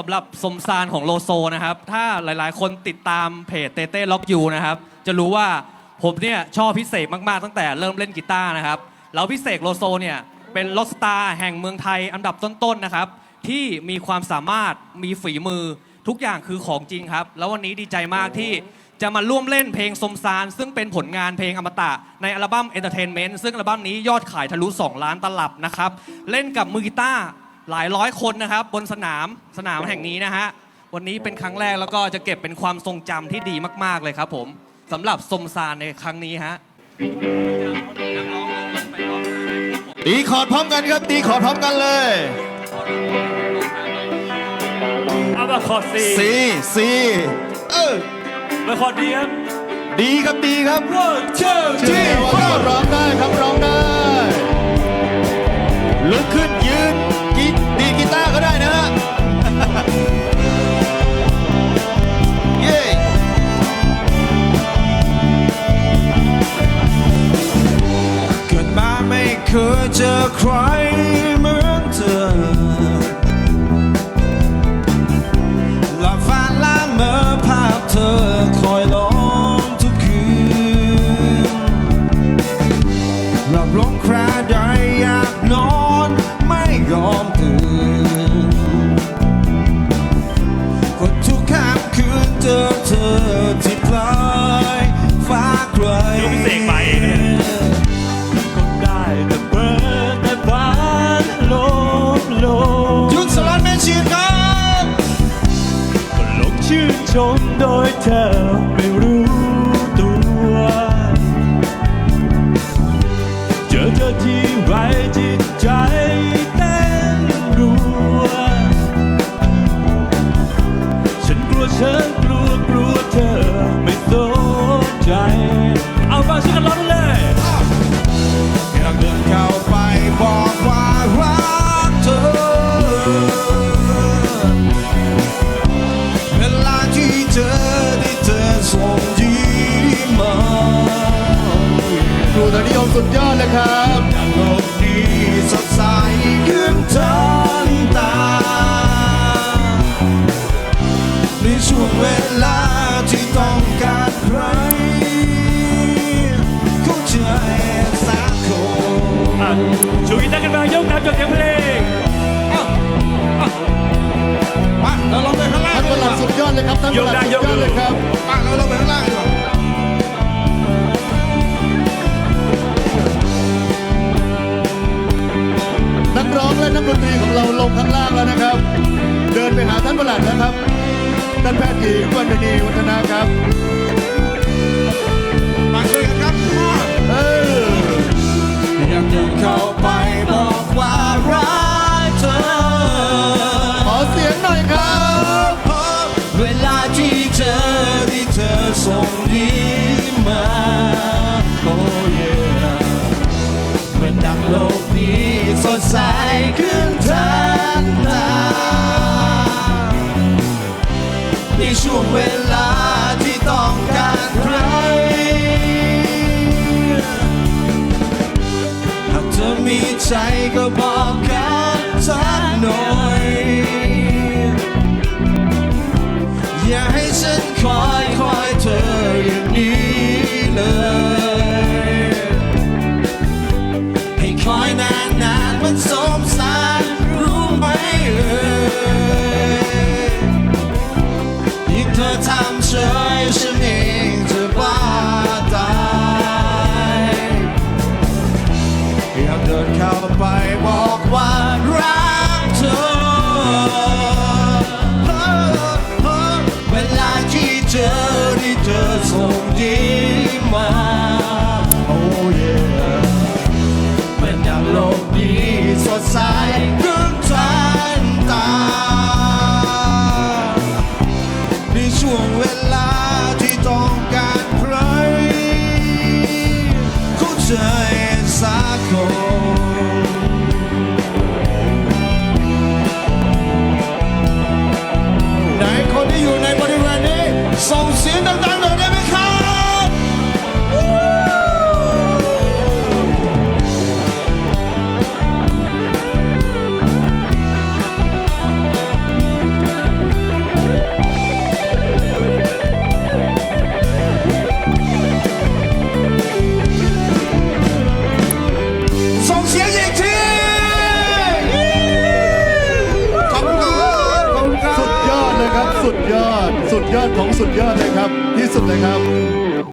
สำหรับสมซานของโลโซนะครับ ถ้าหลายๆ คนติดตามเพจเตเต้ล็อกยูนะครับ จะรู้ว่าผมเนี่ยชอบพิเศษมากๆ ตั้งแต่เริ่มเล่นกีตาร์นะครับ แล้วพิเศษโลโซเนี่ยเป็นล็อกสตาร์แห่งเมืองไทยอันดับต้นๆนะครับ ที่มีความสามารถมีฝีมือทุกอย่างคือของจริงครับ แล้ววันนี้ดีใจมากที่จะมาร่วมเล่นเพลงสมซานซึ่งเป็นผลงานเพลงอมตะในอัลบั้ม Entertainment ซึ่งอัลบั้มนี้ยอดขายทะลุ 2 ล้านตลับนะครับ เล่นกับมือกีตาร์ หลายร้อยคนนะครับ บนสนามสนามแห่งนี้นะฮะวันนี้เป็นครั้งแรกแล้วก็จะเก็บเป็นความทรงจำที่ดีมาก ๆเลยครับผมสำหรับสมซานในครั้งนี้ฮะ ตีคอร์ดพร้อมกันครับ ตีคอร์ดพร้อมกันเลยเอามาคอร์ดซีซีซีเออมาคอร์ดดีครับดีครับดีครับ one two ที่ three ว่า four ร้องได้ครับร้องได้ ลุกขึ้นยืน เย้เชมโดยเธอไม่รู้ ครูทนิยมสุดยอดเลยครับอยากโลกนี้สดใสขึ้นทันตา ในช่วงเวลาที่ต้องการใครเข้าใจสักคนอะชูกีตาร์กันมายกน้ำจดเสียงเพลงมาเราลงไปข้างล่างท่านประหลัดสุดยอดเลยครับท่านประหลัดสุดยอดเลยครับมาเราลงไปข้างล่างดีกว่า นักดนตรีของเราลงข้างล่างแล้วนะครับ เดินไปหาท่านประหลัดนะครับท่านแพทย์หญิงวันนีวัฒนะครับมาช่วยกันครับเอออยากเดินเข้าไป สดใสขึ้นทันตาในช่วงเวลาที่ต้องการใครหากเธอมีใจก็บอกกันสักหน่อย อย่าให้ฉันคอยคอย สุดยอด สุดยอดของสุดยอดเลยครับ ที่สุดเลยครับ